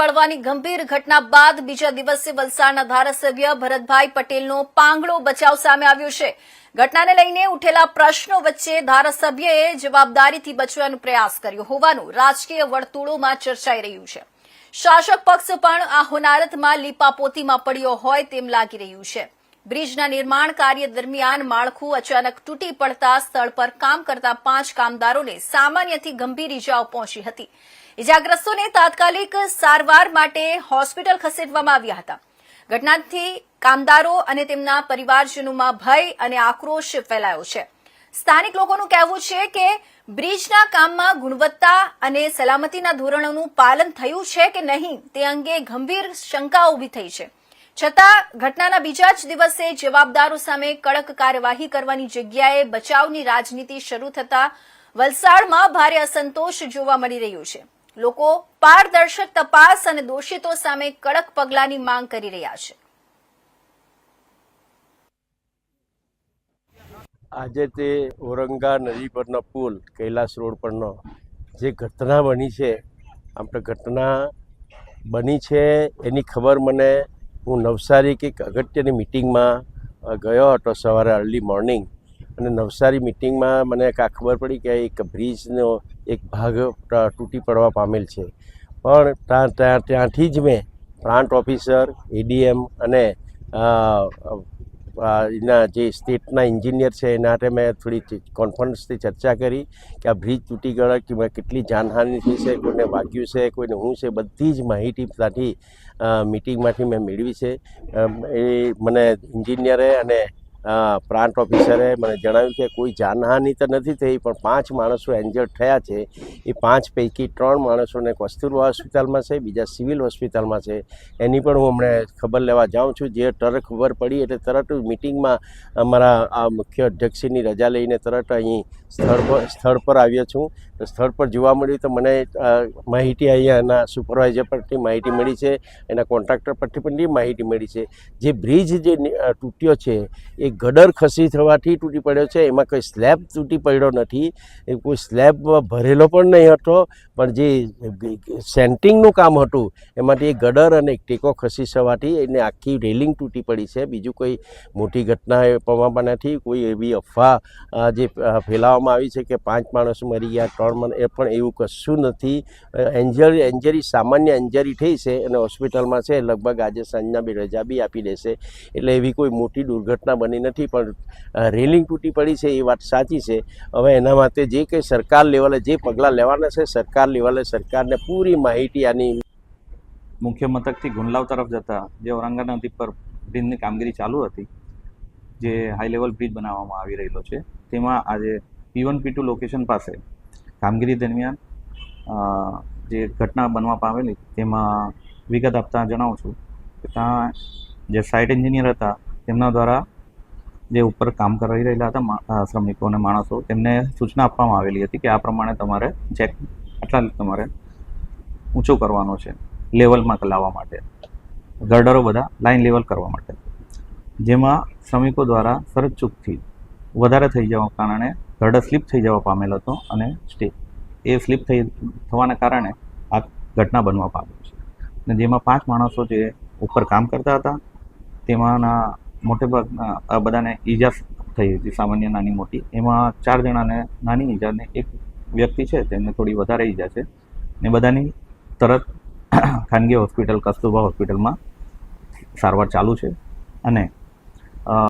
પડવાની ગંભીર ઘટના બાદ બીજા દિવસે વલસાડના ધારાસભ્ય ભરતભાઈ પટેલનો પાંગળો બચાવ સામે આવ્યો છે. ઘટનાને લઈને ઉઠેલા પ્રશ્નો વચ્ચે ધારાસભ્યએ જવાબદારીથી બચવાનો પ્રયાસ કર્યો હોવાનું રાજકીય વર્તુળોમાં ચર્ચાઈ રહ્યું છે. શાસક પક્ષ પણ આ હોનારતમાં લીપાપોતીમાં પડ્યો હોય તેમ લાગી રહ્યું છે. બ્રિજના નિર્માણ કાર્ય દરમિયાન માળખું અચાનક તૂટી પડતા સ્થળ પર કામ કરતા પાંચ કામદારોને સામાન્યથી ગંભીર ઇજાઓ પહોંચી હતી. ઇજાગ્રસ્તોને તાત્કાલિક સારવાર માટે હોસ્પિટલ ખસેડવામાં આવ્યા હતા. ઘટનાથી કામદારો અને તેમના પરિવારજનોમાં ભય અને આક્રોશ ફેલાયો છે. સ્થાનિક લોકોનું કહેવું છે કે બ્રિજના કામમાં ગુણવત્તા અને સલામતીના ધોરણોનું પાલન થયું છે કે નહીં તે અંગે ગંભીર શંકા ઊભી થઈ છે. છતાં, ઘટનાના બીજા જ દિવસે જવાબદારો સામે કડક કાર્યવાહી કરવાની જગ્યાએ બચાવની રાજનીતિ શરૂ થતા વલસાડમાં ભારે અસંતોષ જોવા મળી રહ્યો છે. લોકો પારદર્શક તપાસ અને દોષિતો સામે કડક પગલાંની માંગ કરી રહ્યા છે. આજે તે ઓરંગા નદી પરનો પુલ, કૈલાસ રોડ પરનો જે ઘટના બની છે, આપણે ઘટના બની છે એની ખબર મને હું નવસારી કે અગત્યની મિટિંગમાં ગયો હતો સવારે અર્લી મોર્નિંગ અને નવસારી મિટિંગમાં મને આ ખબર પડી કે એક બ્રિજનો એક ભાગ તૂટી પડવા પામેલ છે. પણ ત્યાં ત્યાં ત્યાંથી જ મેં પ્લાન્ટ ઓફિસર એડીએમ અને એના જે સ્ટેટના એન્જિનિયર છે, એના માટે મેં થોડી કોન્ફરન્સથી ચર્ચા કરી કે આ બ્રિજ તૂટી ગયો કે મેં કેટલી જાનહાનિ થઈ છે, કોઈને વાગ્યું છે, કોઈને હું છે, બધી જ માહિતી ત્યાંથી મિટિંગમાંથી મેં મેળવી છે. એ મને એન્જિનિયરે અને પ્લાન્ટ ઓફિસરે મને જણાવ્યું કે કોઈ જાનહાનિ તો નથી થઈ, પણ પાંચ માણસો એન્જર્ડ થયા છે. એ પાંચ પૈકી ત્રણ માણસોને કસ્તુરબા હોસ્પિટલમાં છે, બીજા સિવિલ હોસ્પિટલમાં છે. એની પણ હું હમણાં ખબર લેવા જાઉં છું. જે તરત ખબર પડી એટલે તરત મિટિંગમાં અમારા આ મુખ્ય અધ્યક્ષની રજા લઈને તરત અહીં સ્થળ પર સ્થળ પર આવ્યો છું. સ્થળ પર જોવા મળ્યું તો મને માહિતી અહીંયાના સુપરવાઇઝર પરથી માહિતી મળી છે. એના કોન્ટ્રાક્ટર પરથી પણ માહિતી મળી છે. જે બ્રિજ જે તૂટ્યો છે, એ ગડર ખસી થવાથી તૂટી પડ્યો છે. એમાં કોઈ સ્લેબ તૂટી પડ્યો નથી. એ કોઈ સ્લેબમાં ભરેલો પણ નહીં હતો. પણ જે સેન્ટિંગનું કામ હતું, એમાંથી એ ગડર અને એક ટેકો ખસી થવાથી એને આખી રેલિંગ તૂટી પડી છે. બીજું કોઈ મોટી ઘટના એ પવામાં નથી. કોઈ એવી અફવા જે ફેલાવવામાં આવી છે કે પાંચ માણસ મરી ગયા, ત્રણ માણસ એ પણ એવું કશું નથી. એન્જરી એન્જરી, સામાન્ય એન્જરી થઈ છે અને હોસ્પિટલમાં છે. લગભગ આજે સાંજના બી રજા બી આપી દેશે. એટલે એવી કોઈ મોટી દુર્ઘટના બની નથી, પણ રેલિંગ તૂટી પડી છે, એ વાત સાચી છે. હવે એના માટે જે કંઈ સરકાર લેવલે, જે પગલાં લેવાના છે, સરકાર લેવલે સરકારને પૂરી માહિતી આની મુખ્ય મથકથી ગુંડલાવ તરફ જતા જે ઔરંગા નદી પર બ્રિજની કામગીરી ચાલુ હતી, જે હાઈ લેવલ બ્રિજ બનાવવામાં આવી રહેલો છે, તેમાં આજે P one P two location પાસે કામગીરી દરમિયાન જે ઘટના બનવા પામેલી, તેમાં વિગત આપતા જણાવું છું. કે ત્યાં જે સાઇટ એન્જિનિયર હતા, તેમના દ્વારા જે ઉપર કામ કરી રહેલા હતા શ્રમિકો અને માણસો, તેમને સૂચના આપવામાં આવેલી હતી કે આ પ્રમાણે તમારે ચેક આટલા તમારે ઊંચો કરવાનો છે લેવલમાં લાવવા માટે. ગર્ડરો બધા લાઇન લેવલ કરવા માટે. જેમાં શ્રમિકો દ્વારા સરત ચૂકથી વધારે થઈ જવા કારણે ગર્ડર સ્લીપ થઈ જવા પામેલ હતો અને સ્ટે, એ સ્લીપ થઈ થવાના કારણે આ ઘટના બનવા પામી છે. અને જેમાં પાંચ માણસો જે ઉપર કામ કરતા હતા, તેમાંના મોટે ભાગના આ બધાને ઈજા થઈ હતી, સામાન્ય નાની મોટી. એમાં ચાર જણાને, નાની ઈજા ને એક વ્યક્તિ છે, તેમને થોડી વધારે ઈજા છે. ને બધાની તરત ખાનગી હોસ્પિટલ, કસ્તુરબા હોસ્પિટલમાં સારવાર ચાલુ છે. અને